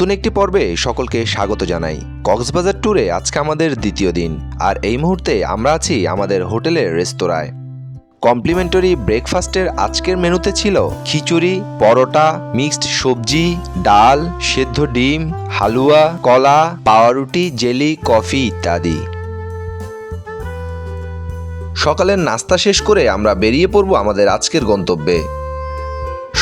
নতুন একটি পর্বে সকলকে স্বাগত জানাই। কক্সবাজার ট্যুরে আজকে আমাদের দ্বিতীয় দিন, আর এই মুহূর্তে আমরা আছি আমাদের হোটেলের রেস্তোরাঁয়। কমপ্লিমেন্টারি ব্রেকফাস্টের আজকের মেনুতে ছিল খিচুড়ি, পরোটা, মিক্সড সবজি, ডাল, সেদ্ধ ডিম, হালুয়া, কলা, পাওয়ারুটি, জেলি, কফি ইত্যাদি। সকালের নাস্তা শেষ করে আমরা বেরিয়ে পড়ব আমাদের আজকের গন্তব্যে।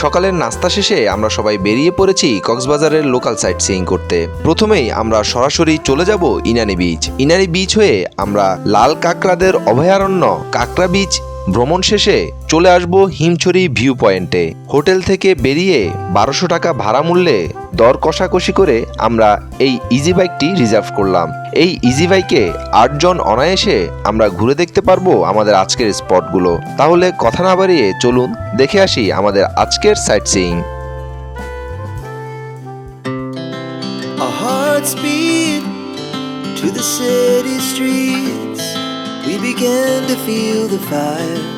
সকালের নাস্তা শেষে আমরা সবাই বেরিয়ে পড়েছি কক্সবাজারের লোকাল সাইট সিইং করতে। প্রথমেই আমরা সরাসরি চলে যাব ইনানি বিচ ইনানি বিচ হয়ে আমরা লাল কাঁকড়াদের অভয়ারণ্য কাঁকড়া বিচ ভ্রমণ শেষে চলে আসব হিমছড়ি ভিউ পয়েন্টে হোটেল থেকে বেরিয়ে বারোশো টাকা ভাড়া মূল্যে দর কষাকষি করে আমরা এই ইজি বাইকটি রিজার্ভ করলাম এই ইজি বাইকে আটজন অনায়াসে আমরা ঘুরে দেখতে পারব আমাদের আজকের স্পটগুলো তাহলে কথা না বাড়িয়ে চলুন দেখে আসি আমাদের আজকের sightseeing beat to the city streets. We began to feel the fire.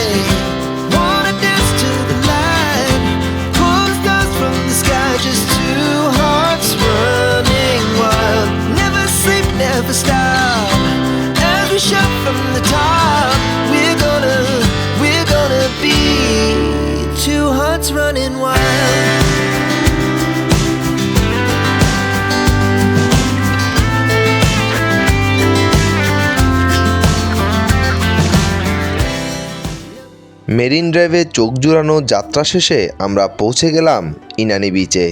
marine ড্রাইভে চোখ জুড়ানো যাত্রা শেষে আমরা পৌঁছে গেলাম ইনানি বিচে।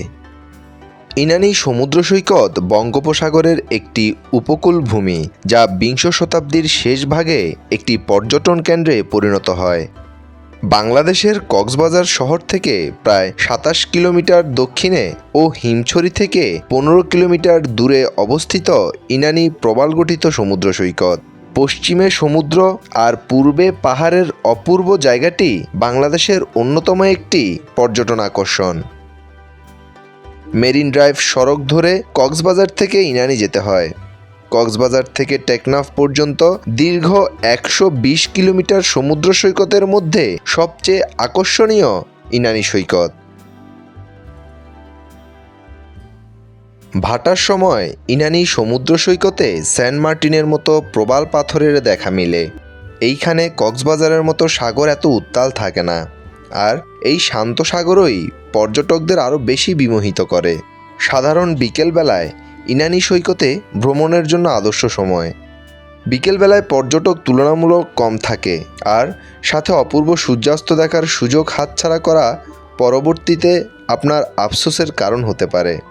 ইনানি সমুদ্র সৈকত বঙ্গোপসাগরের একটি উপকূল ভূমি, যা বিংশ শতাব্দীর শেষ ভাগে একটি পর্যটন কেন্দ্রে পরিণত হয়। বাংলাদেশের কক্সবাজার শহর থেকে প্রায় সাতাশ কিলোমিটার দক্ষিণে ও হিমছড়ি থেকে পনেরো কিলোমিটার দূরে অবস্থিত ইনানি প্রবালগঠিত সমুদ্র সৈকত। পশ্চিমে সমুদ্র আর পূর্বে পাহাড়ের অপূর্ব জায়গাটি বাংলাদেশের অন্যতম একটি পর্যটন আকর্ষণ। মেরিন ড্রাইভ সড়ক ধরে কক্সবাজার থেকে ইনানি যেতে হয়। কক্সবাজার থেকে টেকনাফ পর্যন্ত দীর্ঘ একশো বিশ কিলোমিটার সমুদ্র সৈকতের মধ্যে সবচেয়ে আকর্ষণীয় ইনানি সৈকত। ভাটার সময় ইনানি সমুদ্র সৈকতে সেন্ট মার্টিনের মতো প্রবাল পাথরের দেখা মিলে। এইখানে কক্সবাজারের মতো সাগর এত উত্তাল থাকে না। আর এই শান্ত সাগরই পর্যটকদের আরও বেশি বিমোহিত করে। সাধারণ বিকেলবেলায় ইনানি সৈকতে ভ্রমণের জন্য আদর্শ সময়। বিকেলবেলায় পর্যটক তুলনামূলক কম থাকে আর সাথে অপূর্ব সূর্যাস্ত দেখার সুযোগ হাতছাড়া করা পরবর্তীতে আপনার আফসোসের কারণ হতে পারে।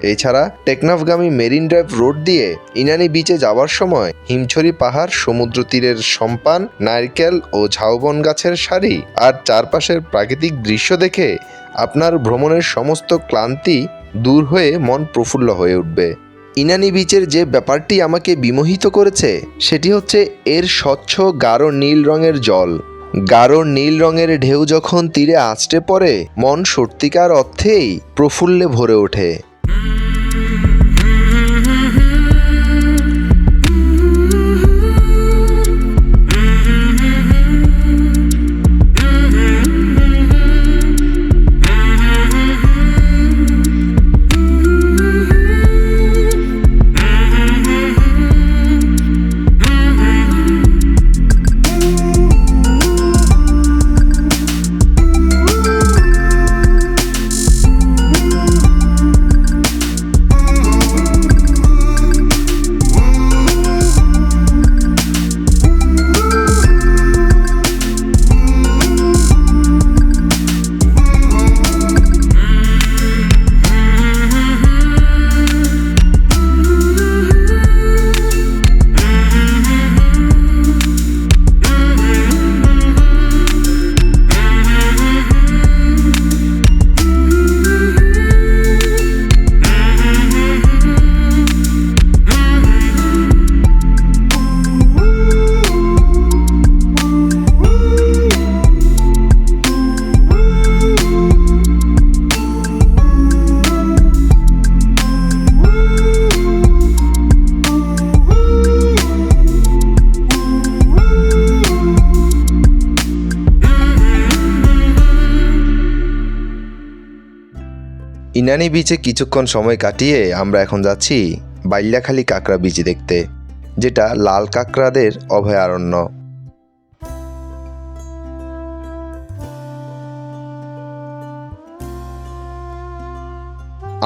এছাড়া টেকনাফগামী মেরিন ড্রাইভ রোড দিয়ে ইনানি বিচে যাওয়ার সময় হিমছড়ি পাহাড়, সমুদ্র তীরের সম্পান, নারকেল ও ঝাউবন গাছের সারি আর চারপাশের প্রাকৃতিক দৃশ্য দেখে আপনার ভ্রমণের সমস্ত ক্লান্তি দূর হয়ে মন প্রফুল্ল হয়ে উঠবে। ইনানি বিচের যে ব্যাপারটি আমাকে বিমোহিত করেছে, সেটি হচ্ছে এর স্বচ্ছ গাঢ় নীল রঙের জল। গাঢ় নীল রঙের ঢেউ যখন তীরে আছড়ে পড়ে, মন সত্যিকার অর্থেই প্রফুল্লে ভরে ওঠে। Mm-hmm. ইনানি বিচে কিছুক্ষণ সময় কাটিয়ে আমরা এখন যাচ্ছি বাইল্যাখালী কাঁকড়া বিচ দেখতে, যেটা লাল কাঁকড়াদের অভয়ারণ্য।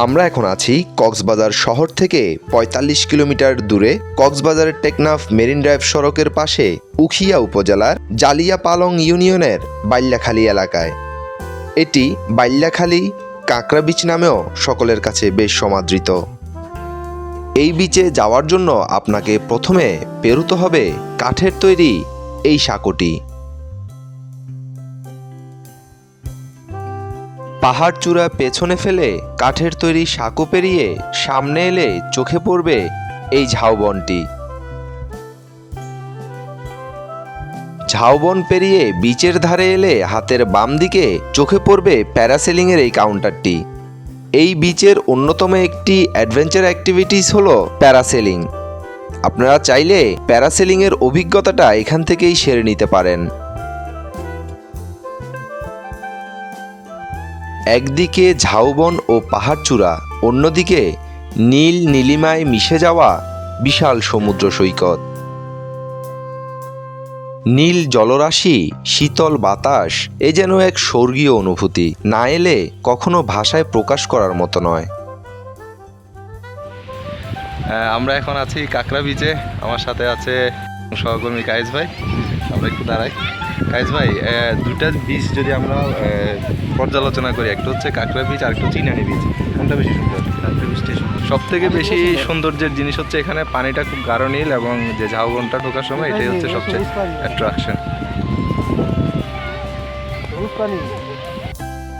আমরা এখন আছি কক্সবাজার শহর থেকে ৪৫ কিলোমিটার দূরে কক্সবাজারের টেকনাফ মেরিন ড্রাইভ সড়কের পাশে উখিয়া উপজেলার জালিয়া পালং ইউনিয়নের বাইল্যাখালী এলাকায়। এটি বাইল্যাখালী কাঁকড়া বিচ নামেও সকলের কাছে বেশ সমাদৃত। এই বিচে যাওয়ার জন্য আপনাকে প্রথমে পেরুতে হবে কাঠের তৈরি এই সাঁকোটি পাহাড় চূড়া পেছনে ফেলে কাঠের তৈরি সাঁকো পেরিয়ে সামনে এলে চোখে পড়বে এই ঝাউবনটি। ঝাউবন পেরিয়ে বিচের ধারে এলে হাতের বাম দিকে চোখে পড়বে প্যারাসেলিংয়ের এই কাউন্টারটি। এই বিচের অন্যতম একটি অ্যাডভেঞ্চার অ্যাক্টিভিটিস হলো প্যারাসেলিং। আপনারা চাইলে প্যারাসেলিংয়ের অভিজ্ঞতাটা এখান থেকেই সেরে নিতে পারেন। একদিকে ঝাউবন ও পাহাড়চূড়া, অন্যদিকে নীল নীলিমায় মিশে যাওয়া বিশাল সমুদ্র সৈকত। নীল জলরাশি, শীতল বাতাস, এ যেন এক স্বর্গীয় অনুভূতি, না এলে কখনো ভাষায় প্রকাশ করার মতো নয়। আমরা এখন আছি কাকরা বিচে আমার সাথে আছে সহকর্মী কায়েস ভাই। আমরা একটু দাঁড়াই। কায়েস ভাই আহ, দুটা বিচ যদি আমরা আহ, পর্যালোচনা করি একটা হচ্ছে কাকরা বীজ আর একটা হচ্ছে ইনানি বিচ কোনটা বেশি সুন্দর? সব থেকে বেশি সৌন্দর্যের জিনিস হচ্ছে এখানে পানিটা খুব গাঢ় নীল এবং যে ঝাউবনটা ঢোকার সময় এটাই হচ্ছে সবচেয়ে অ্যাট্রাকশন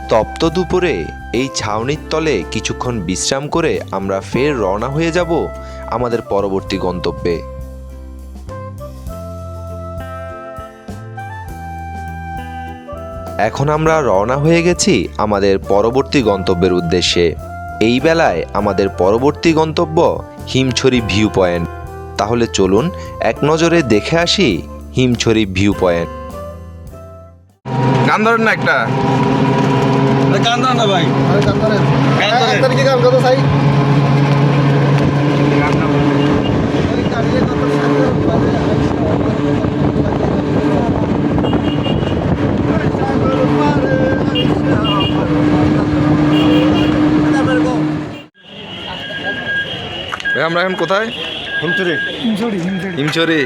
তপ্ত দুপুরে এই ছাউনির তলে কিছুক্ষণ বিশ্রাম করে আমরা ফের রওনা হয়ে যাব আমাদের পরবর্তী গন্তব্যে। এখন আমরা রওনা হয়ে গেছি আমাদের পরবর্তী গন্তব্যের উদ্দেশ্যে। এই বেলায় আমাদের পরবর্তী গন্তব্য হিমছড়ি ভিউ পয়েন্ট তাহলে চলুন এক নজরে দেখে আসি হিমছড়ি ভিউ পয়েন্ট গান ধরেন না একটা। গান ধরেন না ভাই। ভাই। আমরা এখন কোথায়? হিমচরি।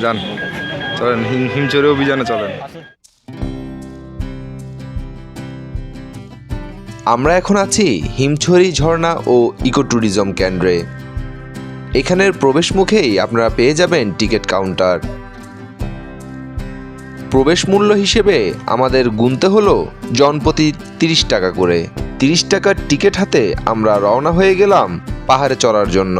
যান চলেন হিম- হিমচরি অভিযানে চলেন। আমরা এখন আছি হিমছড়ি ঝর্ণা ও ইকো ট্যুরিজম কেন্দ্রে। এখানের প্রবেশ মুখেই আপনারা পেয়ে যাবেন টিকিট কাউন্টার। প্রবেশ মূল্য হিসেবে আমাদের গুনতে হলো জনপ্রতি তিরিশ টাকা করে। তিরিশ টাকার টিকিট হাতে আমরা রওনা হয়ে গেলাম পাহাড়ে চড়ার জন্য।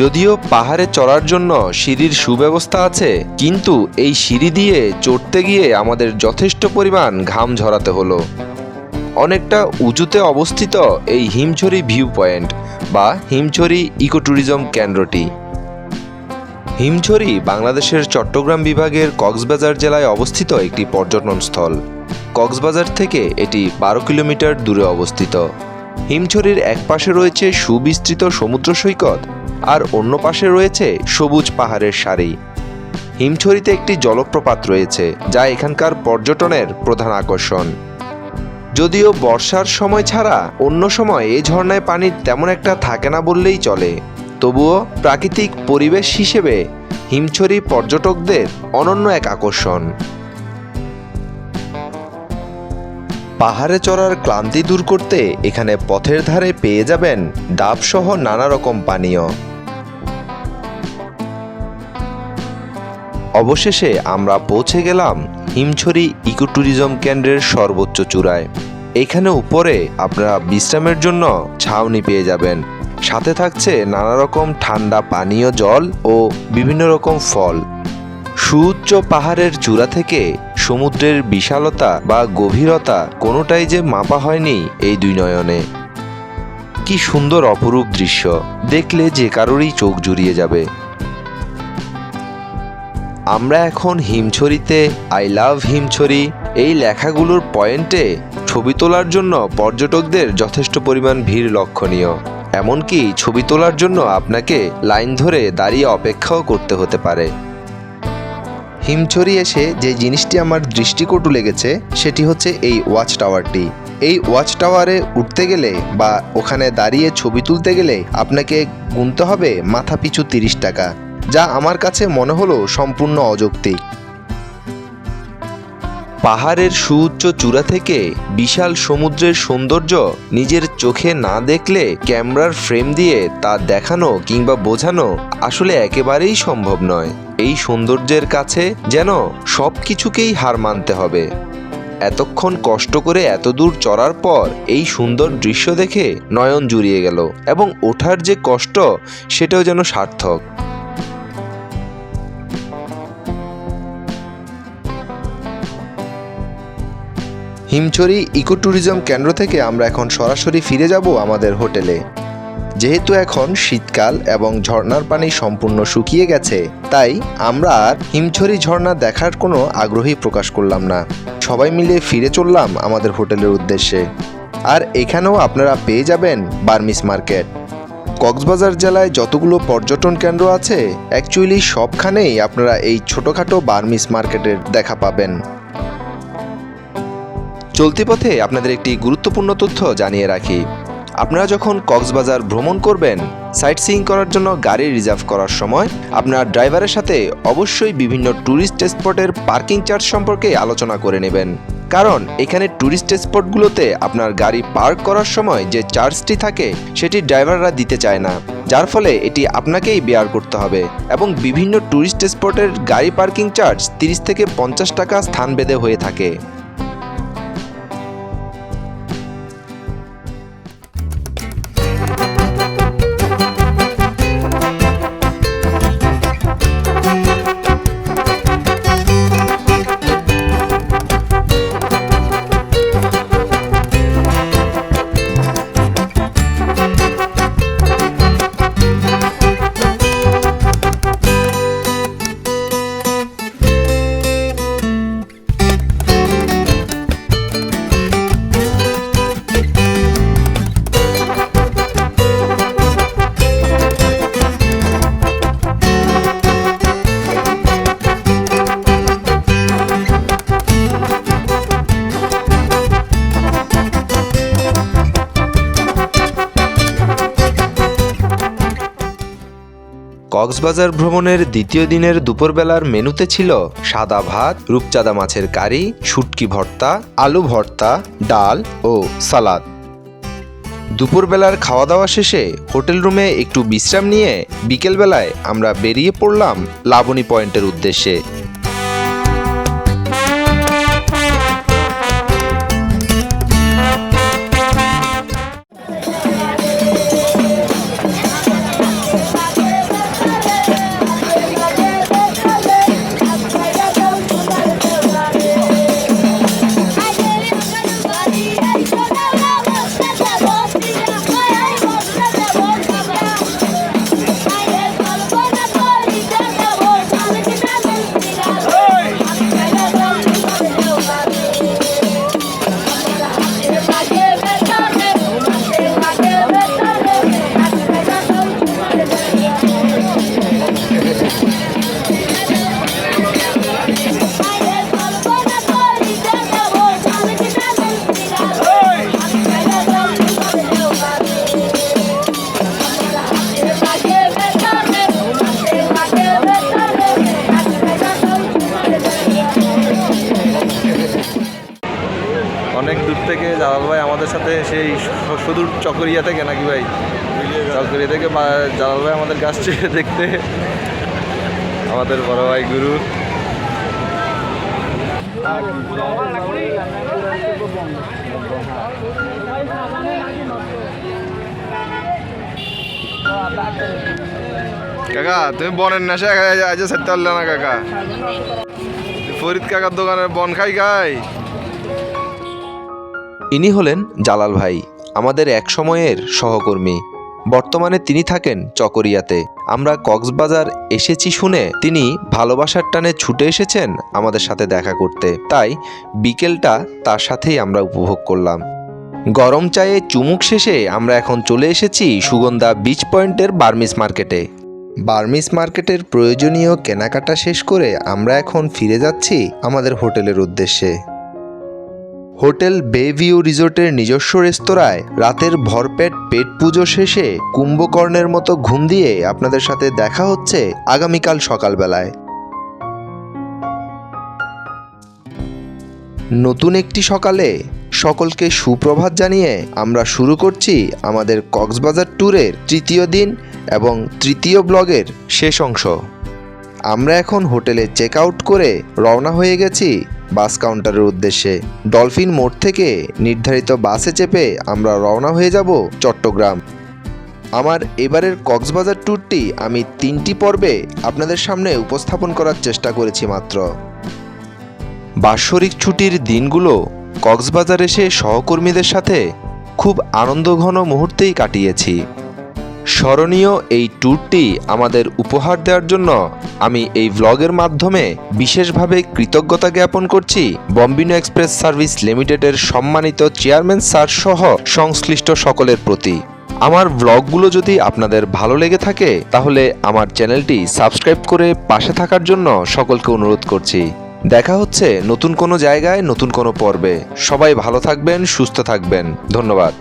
যদিও পাহাড়ে চড়ার জন্য সিঁড়ির সুব্যবস্থা আছে, কিন্তু এই সিঁড়ি দিয়ে চড়তে গিয়ে আমাদের যথেষ্ট পরিমাণ ঘাম ঝরাতে হলো। অনেকটা উঁচুতে অবস্থিত এই হিমছড়ি ভিউ পয়েন্ট বা হিমছড়ি ইকো ট্যুরিজম কেন্দ্রটি। হিমছড়ি বাংলাদেশের চট্টগ্রাম বিভাগের কক্সবাজার জেলায় অবস্থিত একটি পর্যটন স্থল। কক্সবাজার থেকে এটি বারো কিলোমিটার দূরে অবস্থিত। হিমছড়ির এক পাশে রয়েছে সুবিস্তৃত সমুদ্র সৈকত আর অন্য পাশে রয়েছে সবুজ পাহাড়ের সারি। হিমছড়িতে একটি জলপ্রপাত রয়েছে যা এখানকার পর্যটনের প্রধান আকর্ষণ। যদিও বর্ষার সময় ছাড়া অন্য সময় এই ঝর্ণায় পানি তেমন একটা থাকে না বললেই চলে। তবুও প্রাকৃতিক পরিবেশ হিসেবে হিমছড়ি পর্যটকদের অনন্য এক আকর্ষণ। পাহাড়ে চড়ার ক্লান্তি দূর করতে এখানে পথের ধারে পেয়ে যাবেন ডাবসহ নানা রকম পানীয়। অবশেষে আমরা পৌঁছে গেলাম হিমছড়ি ইকো ট্যুরিজম কেন্দ্রের সর্বোচ্চ চূড়ায়। এখানে উপরে আপনারা বিশ্রামের জন্য ছাউনি পেয়ে যাবেন। সাথে থাকছে নানা রকম ঠান্ডা পানীয় জল ও বিভিন্ন রকম ফল। সুউচ্চ পাহাড়ের চূড়া থেকে সমুদ্রের বিশালতা বা গভীরতা কোনোটাই যে মাপা হয়নি এই দুই নয়নে। কি সুন্দর অপরূপ দৃশ্য। দেখলে যে কারোরই চোখ জুড়িয়ে যাবে। আমরা এখন হিমছড়িতে আই লাভ হিমছড়ি এই লেখাগুলোর পয়েন্টে ছবি তোলার জন্য পর্যটকদের যথেষ্ট পরিমাণ ভিড় লক্ষণীয়। এমনকি ছবি তোলার জন্য আপনাকে লাইন ধরে দাঁড়িয়ে অপেক্ষাও করতে হতে পারে। হিমছড়ি এসে যে জিনিসটি আমার দৃষ্টিকটু লেগেছে, সেটি হচ্ছে এই ওয়াচ টাওয়ারটি এই ওয়াচ টাওয়ারে উঠতে গেলে বা ওখানে দাঁড়িয়ে ছবি তুলতে গেলে আপনাকে গুনতে হবে মাথা পিছু তিরিশ টাকা। যা আমার কাছে মনে হলো সম্পূর্ণ অযৌক্তিক। পাহাড়ের সুউচ্চ চূড়া থেকে বিশাল সমুদ্রের সৌন্দর্য নিজের চোখে না দেখলে ক্যামেরার ফ্রেম দিয়ে তা দেখানো কিংবা বোঝানো আসলে একেবারেই সম্ভব নয়। এই সৌন্দর্যের কাছে যেন সব কিছুকেই হার মানতে হবে। এতক্ষণ কষ্ট করে এত দূর চড়ার পর এই সুন্দর দৃশ্য দেখে নয়ন জুড়িয়ে গেল এবং ওঠার যে কষ্ট সেটাও যেন সার্থক। হিমছড়ি ইকো ট্যুরিজম কেন্দ্র থেকে আমরা এখন সরাসরি ফিরে যাব আমাদের হোটেলে। যেহেতু এখন শীতকাল এবং ঝর্ণার পানি সম্পূর্ণ শুকিয়ে গেছে, তাই আমরা আর হিমছড়ি ঝর্ণা দেখার কোনো আগ্রহী প্রকাশ করলাম না। সবাই মিলে ফিরে চললাম আমাদের হোটেলের উদ্দেশ্যে। আর এখানেও আপনারা পেয়ে যাবেন বার্মিস মার্কেট। কক্সবাজার জেলায় যতগুলো পর্যটন কেন্দ্র আছে অ্যাকচুয়ালি সবখানেই আপনারা এই ছোটোখাটো বার্মিস মার্কেটের দেখা পাবেন। চলতি পথে আপনাদের একটি গুরুত্বপূর্ণ তথ্য জানিয়ে রাখি। আপনারা যখন কক্সবাজার ভ্রমণ করবেন সাইট সিইং করার জন্য গাড়ি রিজার্ভ করার সময় আপনার ড্রাইভারের সাথে অবশ্যই বিভিন্ন ট্যুরিস্ট স্পটের পার্কিং চার্জ সম্পর্কে আলোচনা করে নেবেন। কারণ এখানে ট্যুরিস্ট স্পটগুলোতে আপনার গাড়ি পার্ক করার সময় যে চার্জটি থাকে, সেটি ড্রাইভাররা দিতে চায় না। যার ফলে এটি আপনাকেই বেয়ার করতে হবে এবং বিভিন্ন ট্যুরিস্ট স্পটের গাড়ি পার্কিং চার্জ তিরিশ থেকে পঞ্চাশ টাকা স্থান বেঁধে হয়ে থাকে। কক্সবাজার ভ্রমণের দ্বিতীয় দিনের দুপুরবেলার মেনুতে ছিল সাদা ভাত, রূপচাঁদা মাছের কারি, শুটকি ভর্তা, আলু ভর্তা, ডাল ও সালাদ। দুপুরবেলার খাওয়া দাওয়া শেষে হোটেল রুমে একটু বিশ্রাম নিয়ে বিকেলবেলায় আমরা বেরিয়ে পড়লাম লাবণী পয়েন্টের উদ্দেশ্যে। থেকে জালাল ভাই আমাদের সাথে সেই সুদূর চকরিয়া থেকে নাকি ভাই? চকরিয়া থেকে জালাল ভাই আমাদের আসছে দেখতে। আমাদের বড় ভাই গুরু। কাকা, তুমি বনের নেশা আজ সেরতে পারলে না কাকা? ফরিদ কাকার দোকানের বন খাই খাই। ইনি হলেন জালাল ভাই, আমাদের এক সময়ের সহকর্মী। বর্তমানে তিনি থাকেন চকরিয়াতে। আমরা কক্সবাজার এসেছি শুনে তিনি ভালোবাসার টানে ছুটে এসেছেন আমাদের সাথে দেখা করতে। তাই বিকেলটা তার সাথেই আমরা উপভোগ করলাম। গরম চায়ে চুমুক শেষে আমরা এখন চলে এসেছি সুগন্ধা বিচ পয়েন্টের বার্মিস মার্কেটে। বার্মিস মার্কেটের প্রয়োজনীয় কেনাকাটা শেষ করে আমরা এখন ফিরে যাচ্ছি আমাদের হোটেলের উদ্দেশ্যে। হোটেল বেভিউ রিসোর্টের নিজস্ব রেস্তোরাঁয় রাতের ভরপেট পেট পুজো শেষে কুম্ভকর্ণের মতো ঘুম দিয়ে আপনাদের সাথে দেখা হচ্ছে আগামীকাল সকালবেলায়। নতুন একটি সকালে সকলকে সুপ্রভাত জানিয়ে আমরা শুরু করছি আমাদের কক্সবাজার ট্যুরের তৃতীয় দিন এবং তৃতীয় ব্লগের শেষ অংশ। আমরা এখন হোটেলে চেক আউট করে রওনা হয়ে গেছি বাস কাউন্টারের উদ্দেশ্যে। ডলফিন মোড় থেকে নির্ধারিত বাসে চেপে আমরা রওনা হয়ে যাব চট্টগ্রাম। আমার এবারের কক্সবাজার ট্যুরটি আমি তিনটি পর্বে আপনাদের সামনে উপস্থাপন করার চেষ্টা করেছি মাত্র। বাৎসরিক ছুটির দিনগুলো কক্সবাজার এসে সহকর্মীদের সাথে খুব আনন্দঘন মুহূর্তেই কাটিয়েছি। স্মরণীয় এই ট্যুরটি আমাদের উপহার দেওয়ার জন্য আমি এই ভ্লগের মাধ্যমে বিশেষভাবে কৃতজ্ঞতা জ্ঞাপন করছি বম্বিনো এক্সপ্রেস সার্ভিস লিমিটেডের সম্মানিত চেয়ারম্যান স্যার সহ সংশ্লিষ্ট সকলের প্রতি। আমার ভ্লগগুলো যদি আপনাদের ভালো লেগে থাকে, তাহলে আমার চ্যানেলটি সাবস্ক্রাইব করে পাশে থাকার জন্য সকলকে অনুরোধ করছি। দেখা হচ্ছে নতুন কোনো জায়গায়, নতুন কোনো পর্বে। সবাই ভালো থাকবেন, সুস্থ থাকবেন। ধন্যবাদ।